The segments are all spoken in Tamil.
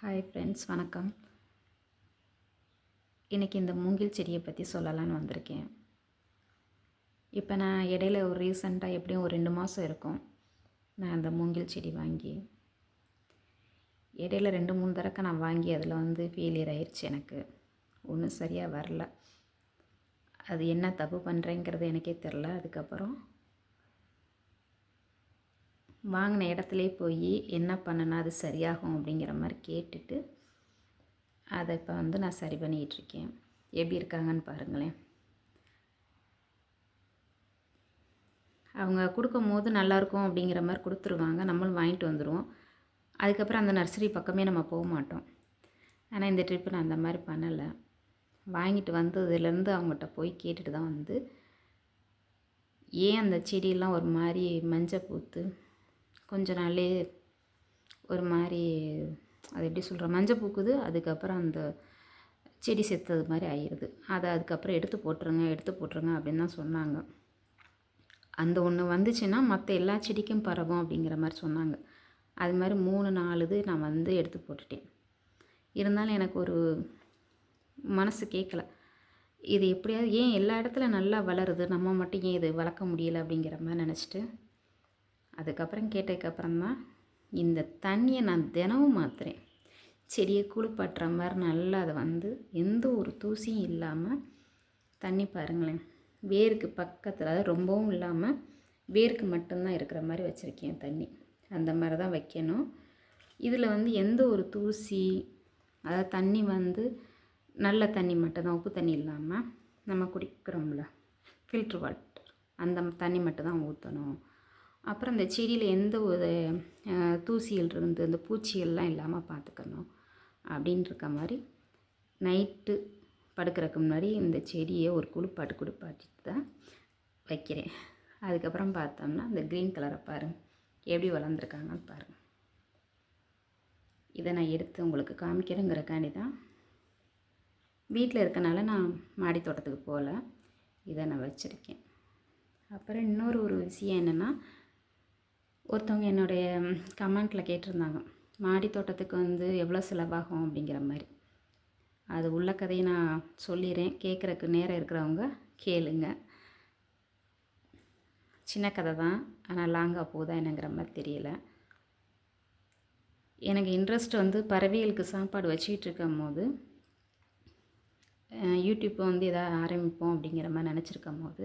ஹாய் ஃப்ரெண்ட்ஸ் வணக்கம். இன்றைக்கி இந்த மூங்கில் செடியை பற்றி சொல்லலான்னு வந்திருக்கேன். இப்போ நான் இடையில ஒரு ரீசண்டாக எப்படியும் ஒரு ரெண்டு மாதம் இருக்கும். நான் அந்த மூங்கில் செடி வாங்கி இடையில ரெண்டு மூணு தடவை நான் வாங்கி அதில் வந்து ஃபெயிலியர் ஆயிடுச்சு எனக்கு. ஒன்றும் சரியாக வரல. அது என்ன தப்பு பண்ணுறேங்கிறது எனக்கே தெரில அதுக்கப்புறம் வாங்கின இடத்துலே போய் என்ன பண்ணுனா அது சரியாகும் அப்படிங்கிற மாதிரி கேட்டுட்டு அதை இப்போ வந்து நான் சரி பண்ணிக்கிட்டு இருக்கேன் எப்படி இருக்காங்கன்னு பாருங்களேன். அவங்க கொடுக்கும் போது நல்லாயிருக்கும் அப்படிங்கிற மாதிரி கொடுத்துருவாங்க. நம்மளும் வாங்கிட்டு வந்துடுவோம் அதுக்கப்புறம் அந்த நர்சரி பக்கமே நம்ம போக மாட்டோம். ஆனால் இந்த ட்ரிப்பு நான் அந்த மாதிரி பண்ணலை. வாங்கிட்டு வந்ததுலேருந்து அவங்ககிட்ட போய் கேட்டுட்டு தான் வந்து ஏன் அந்த செடியெல்லாம் ஒரு மாதிரி மஞ்சள் பூத்து கொஞ்ச நாள் ஒரு மாதிரி அது எப்படி சொல்கிற மஞ்சள் பூக்குது. அதுக்கப்புறம் அந்த செடி செத்தது மாதிரி ஆயிடுது. அதை அதுக்கப்புறம் எடுத்து போட்டுருங்க எடுத்து போட்டுருங்க அப்படின்னு தான் சொன்னாங்க. அந்த ஒன்று வந்துச்சுன்னா மற்ற எல்லா செடிக்கும் பரவும் அப்படிங்கிற மாதிரி சொன்னாங்க. அது மாதிரி மூணு நாலு இது நான் வந்து எடுத்து போட்டுட்டேன். இருந்தாலும் எனக்கு ஒரு மனசு கேட்கல இது எப்படியாவது ஏன் எல்லா இடத்துல நல்லா வளருது? நம்ம மட்டும் ஏன் இது வளர்க்க முடியல அப்படிங்கிற மாதிரி நினச்சிட்டு அதுக்கப்புறம் கேட்டதுக்கப்புறம் தான் இந்த தண்ணியை நான் தினமும் மாற்றுறேன் செடியை குளிப்பாட்டுற மாதிரி நல்லா அதை வந்து எந்த ஒரு தூசியும் இல்லாமல் தண்ணி பாருங்களேன். வேருக்கு பக்கத்தில் அதாவது ரொம்பவும் இல்லாமல் வேருக்கு மட்டும்தான் இருக்கிற மாதிரி வச்சுருக்கேன் தண்ணி. அந்த மாதிரி தான் வைக்கணும். இதில் வந்து எந்த ஒரு தூசி அதாவது தண்ணி வந்து நல்ல தண்ணி மட்டும்தான் உப்பு தண்ணி இல்லாமல் நம்ம குடிக்கிறோம்ல. ஃபில்ட்ரு வாட்டர் அந்த தண்ணி மட்டும் தான் ஊற்றணும் அப்புறம் அந்த செடியில் எந்த ஒரு தூசிகள் இருந்து அந்த பூச்சிகள்லாம் இல்லாமல் பார்த்துக்கணும் அப்படின்னு இருக்க மாதிரி நைட்டு படுக்கிறதுக்கு முன்னாடி இந்த செடியை ஒரு குளிப்பாட்டு குளிப்பாட்டிட்டு தான் வைக்கிறேன். அதுக்கப்புறம் பார்த்தோம்னா இந்த க்ரீன் கலரை பாருங்கள் எப்படி வளர்ந்துருக்காங்கன்னு பாருங்கள் இதை நான் எடுத்து உங்களுக்கு காமிக்கிறேங்கிறக்காண்டி தான். வீட்டில் இருக்கனால நான் மாடி தோட்டத்துக்கு போகல. இதை நான் வச்சுருக்கேன். அப்புறம் இன்னொரு ஒரு விஷயம் என்னென்னா ஒருத்தவங்க என்னுடைய கமெண்ட்டில் கேட்டிருந்தாங்க மாடி தோட்டத்துக்கு வந்து எவ்வளோ செலவாகும்? அப்படிங்கிற மாதிரி. அது உள்ள கதையை நான் சொல்லிடுறேன் கேட்குறக்கு நேரம் இருக்கிறவங்க கேளுங்க. சின்ன கதை தான். ஆனால் லாங்காக போகுதா என்னங்கிற மாதிரி தெரியல. எனக்கு இன்ட்ரெஸ்ட் வந்து பறவைகளுக்கு சாப்பாடு வச்சுக்கிட்டு இருக்கும் போது யூடியூப்பை வந்து எதாவது ஆரம்பிப்போம் அப்படிங்கிற மாதிரி நினச்சிருக்கும் போது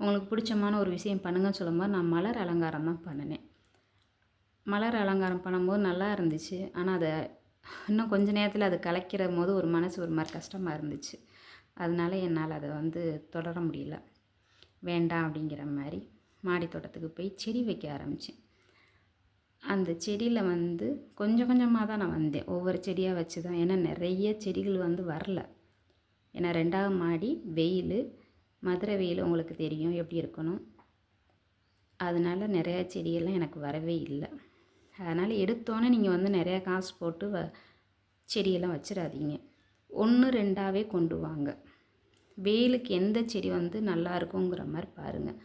உங்களுக்கு பிடிச்சமான ஒரு விஷயம் பண்ணுங்கன்னு சொல்லும்போது நான் மலர் அலங்காரம் தான் பண்ணினேன். மலர் அலங்காரம் பண்ணும்போது நல்லா இருந்துச்சு. ஆனால் அதை இன்னும் கொஞ்ச நேரத்தில் அது கலைக்கிற போது ஒரு மனசு ஒரு மாதிரி கஷ்டமாக இருந்துச்சு. அதனால என்னால் அதை வந்து தொடர முடியல. வேண்டாம் அப்படிங்கிற மாதிரி மாடி தோட்டத்துக்கு போய் செடி வைக்க ஆரம்பித்தேன் அந்த செடியில் வந்து கொஞ்சம் கொஞ்சமாக தான் நான் வந்தேன். ஒவ்வொரு செடியாக வச்சு தான் ஏன்னா நிறைய செடிகள் வந்து வரல. ஏன்னா ரெண்டாவது மாடி வெயில் மதுரை வெயில் உங்களுக்கு தெரியும் எப்படி இருக்கணும். அதனால் நிறையா செடியெல்லாம் எனக்கு வரவே இல்லை. அதனால் எடுத்தோன்னே நீங்கள் வந்து நிறையா காசு போட்டு வ செடியெல்லாம் வச்சிடாதீங்க. ஒன்று ரெண்டாவே கொண்டு வாங்க. வெயிலுக்கு எந்த செடி வந்து நல்லா இருக்குங்கிற மாதிரி பாருங்கள்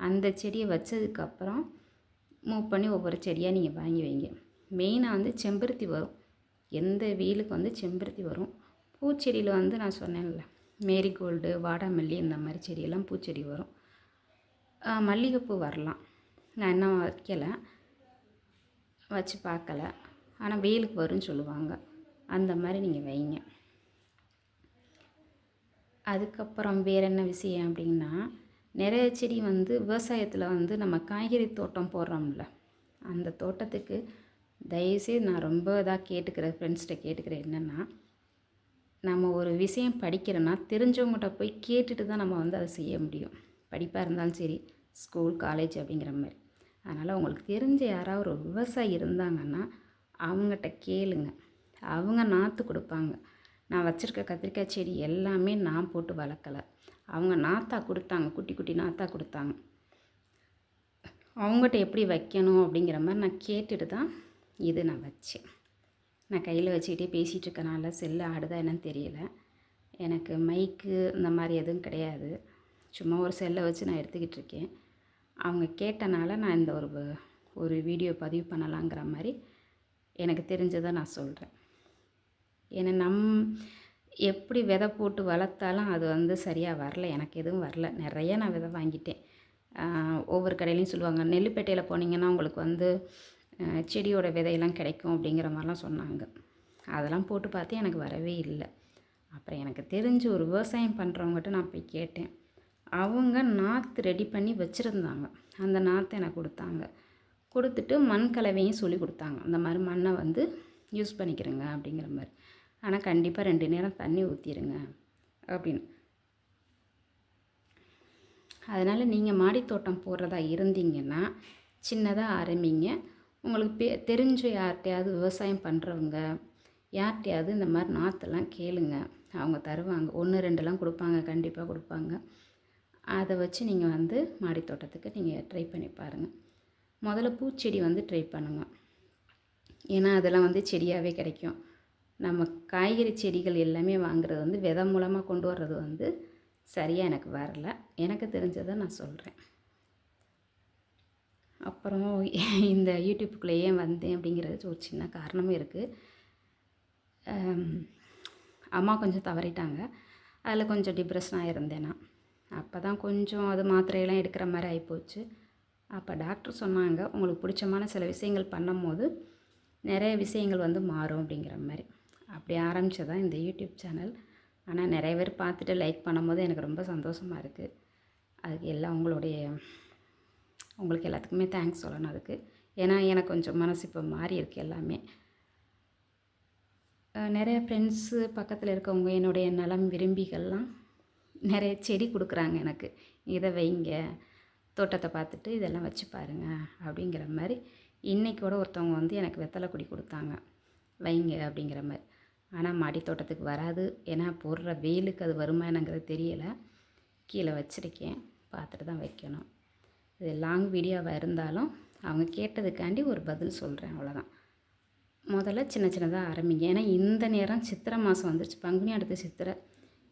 அந்த செடியை வச்சதுக்கப்புறம் மூவ் பண்ணி ஒவ்வொரு செடியாக நீங்கள் வாங்கி வைங்க. மெயினாக வந்து செம்பருத்தி வரும். எந்த வெயிலுக்கு வந்து செம்பருத்தி வரும். பூச்செடியில் வந்து நான் சொன்னேன்ல மேரிகோல்டு வாடாமல்லி இந்த மாதிரி செடியெல்லாம் பூச்செடி வரும். மல்லிகைப்பூ வரலாம். நான் இன்னும் வைக்கலை. வச்சு பார்க்கல. ஆனால் வெயிலுக்கு வரும்னு சொல்லுவாங்க. அந்த மாதிரி நீங்கள் வைங்க. அதுக்கப்புறம் வேறு என்ன விஷயம் அப்படின்னா நிறைய செடி வந்து விவசாயத்தில் வந்து நம்ம காய்கறி தோட்டம் போடுறோம்ல அந்த தோட்டத்துக்கு தயவுசெய்து நான் ரொம்ப இதாக கேட்டுக்கிறேன் ஃப்ரெண்ட்ஸ்கிட்ட கேட்டுக்கிறேன் என்னென்னா நம்ம ஒரு விஷயம் படிக்கிறோன்னா தெரிஞ்சவங்ககிட்ட போய் கேட்டுட்டு தான் நம்ம வந்து அதை செய்ய முடியும். படிப்பாக இருந்தாலும் சரி ஸ்கூல் காலேஜ் அப்படிங்கிற மாதிரி. அதனால் உங்களுக்கு தெரிஞ்ச யாராவது ஒரு விவசாயி இருந்தாங்கன்னா அவங்ககிட்ட கேளுங்க. அவங்க நாற்று கொடுப்பாங்க. நான் வச்சுருக்க கத்திரிக்காய் செடி எல்லாமே நான் போட்டு வளர்க்கலை. அவங்க நாத்தா கொடுத்தாங்க குட்டி குட்டி நாத்தா கொடுத்தாங்க. அவங்ககிட்ட எப்படி வைக்கணும் அப்படிங்கிற மாதிரி நான் கேட்டுட்டு தான் இது நான் வச்சேன். நான் கையில் வச்சுக்கிட்டே பேசிகிட்டு இருக்கனால செல்லு ஆடுதா என்னன்னு தெரியல. எனக்கு மைக்கு இந்த மாதிரி எதுவும் கிடையாது. சும்மா ஒரு செல்லை வச்சு நான் எடுத்துக்கிட்டு இருக்கேன் அவங்க கேட்டனால நான் இந்த ஒரு ஒரு வீடியோ பதிவு பண்ணலாங்கிற மாதிரி எனக்கு தெரிஞ்சதை நான் சொல்கிறேன் ஏன்னா நம் எப்படி விதை போட்டு வளர்த்தாலும் அது வந்து சரியாக வரல. எனக்கு எதுவும் வரல. நிறைய நான் விதை வாங்கிட்டேன். ஒவ்வொரு கடையிலையும் சொல்லுவாங்க நெல்லுப்பேட்டையில் போனீங்கன்னா உங்களுக்கு வந்து செடியோட விதையெல்லாம் கிடைக்கும் அப்படிங்கிற மாதிரிலாம் சொன்னாங்க. அதெல்லாம் போட்டு பார்த்து எனக்கு வரவே இல்லை. அப்புறம் எனக்கு தெரிஞ்சு ஒரு விவசாயம் பண்ணுறவங்ககிட்ட நான் போய் கேட்டேன். அவங்க நாற்று ரெடி பண்ணி வச்சுருந்தாங்க. அந்த நாற்று எனக்கு கொடுத்தாங்க. கொடுத்துட்டு மண் கலவையும் சொல்லி கொடுத்தாங்க. அந்த மாதிரி மண்ணை வந்து யூஸ் பண்ணிக்கிறேங்க அப்படிங்கிற மாதிரி. ஆனால் கண்டிப்பாக ரெண்டு நேரம் தண்ணி ஊற்றிடுங்க அப்படின்னு. அதனால் நீங்கள் மாடித்தோட்டம் போடுறதா இருந்தீங்கன்னா சின்னதாக ஆரம்பிங்க உங்களுக்கு பே தெரிஞ்ச யார்கிட்டையாவது விவசாயம் பண்ணுறவங்க யார்கிட்டையாவது இந்த மாதிரி நாற்றுலாம் கேளுங்க. அவங்க தருவாங்க. ஒன்று ரெண்டுலாம் கொடுப்பாங்க. கண்டிப்பாக கொடுப்பாங்க. அதை வச்சு நீங்கள் வந்து மாடித்தோட்டத்துக்கு நீங்கள் ட்ரை பண்ணி பாருங்கள் முதல்ல பூச்செடி வந்து ட்ரை பண்ணுங்க. ஏன்னா அதெல்லாம் வந்து செடியாகவே கிடைக்கும். நம்ம காய்கறி செடிகள் எல்லாமே வாங்குறது வந்து விதை மூலமாக கொண்டு வர்றது வந்து சரியாக எனக்கு வரல. எனக்கு தெரிஞ்சதை நான் சொல்கிறேன் அப்புறம் இந்த யூடியூப்புக்குள்ளே ஏன் வந்தேன் அப்படிங்கிறது ஒரு சின்ன காரணமும் இருக்குது அம்மா கொஞ்சம் தவறிட்டாங்க. அதில் கொஞ்சம் டிப்ரெஷனாக இருந்தேன் நான். அப்போ தான் கொஞ்சம் அது மாத்திரையெல்லாம் எடுக்கிற மாதிரி ஆகிப்போச்சு அப்போ டாக்டர் சொன்னாங்க உங்களுக்கு பிடிச்சமான சில விஷயங்கள் பண்ணும்போது நிறைய விஷயங்கள் வந்து மாறும் அப்படிங்கிற மாதிரி. அப்படி ஆரம்பித்ததான் இந்த யூடியூப் சேனல். ஆனால் நிறைய பேர் பார்த்துட்டு லைக் பண்ணும்போது எனக்கு ரொம்ப சந்தோஷமாக இருக்குது அதுக்கு எல்லாம் உங்களுடைய உங்களுக்கு எல்லாத்துக்குமே தேங்க்ஸ் சொல்லணும் அதுக்கு. ஏன்னா எனக்கு கொஞ்சம் மனசு இப்போ மாறி இருக்கு எல்லாமே. நிறைய ஃப்ரெண்ட்ஸு பக்கத்தில் இருக்கவங்க என்னுடைய நலம் விரும்பிகள்லாம் நிறைய செடி கொடுக்குறாங்க எனக்கு. இதை வைங்க தோட்டத்தை பார்த்துட்டு இதெல்லாம் வச்சு பாருங்க அப்படிங்கிற மாதிரி. இன்றைக்கி கூட ஒருத்தவங்க வந்து எனக்கு வெத்தலை கொடி கொடுத்தாங்க. வைங்க அப்படிங்கிற மாதிரி. ஆனால் மாடி தோட்டத்துக்கு வராது. ஏன்னா போடுற வெயிலுக்கு அது வருமா என்னங்கிறது தெரியலை. கீழே வச்சுருக்கேன். பார்த்துட்டு தான் வைக்கணும். இது லாங் வீடியோவாக இருந்தாலும் அவங்க கேட்டதுக்காண்டி ஒரு பதில் சொல்கிறேன் அவ்வளோதான் முதல்ல சின்ன சின்னதாக ஆரம்பிங்க. ஏன்னா இந்த நேரம் சித்திரை மாதம் வந்துருச்சு. பங்குனி அடுத்த சித்திரை.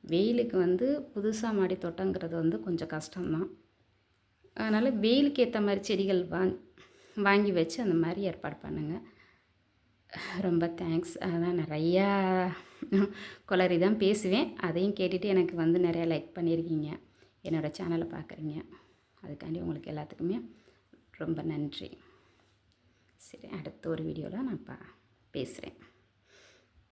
வெயிலுக்கு வந்து புதுசாக மாடி தோட்டங்கிறது வந்து கொஞ்சம் கஷ்டம்தான். அதனால் வெயிலுக்கு ஏற்ற மாதிரி செடிகள் வாங் வாங்கி வச்சு அந்த மாதிரி ஏற்பாடு பண்ணுங்கள் ரொம்ப தேங்க்ஸ் அதான் நிறையா குளறி தான் பேசுவேன். அதையும் கேட்டுட்டு எனக்கு வந்து நிறையா லைக் பண்ணியிருக்கீங்க என்னோடய சேனலை பார்க்குறீங்க அதுக்காண்டி உங்களுக்கு எல்லாத்துக்குமே ரொம்ப நன்றி. சரி அடுத்த ஒரு வீடியோவில் நான் பா பேசுகிறேன்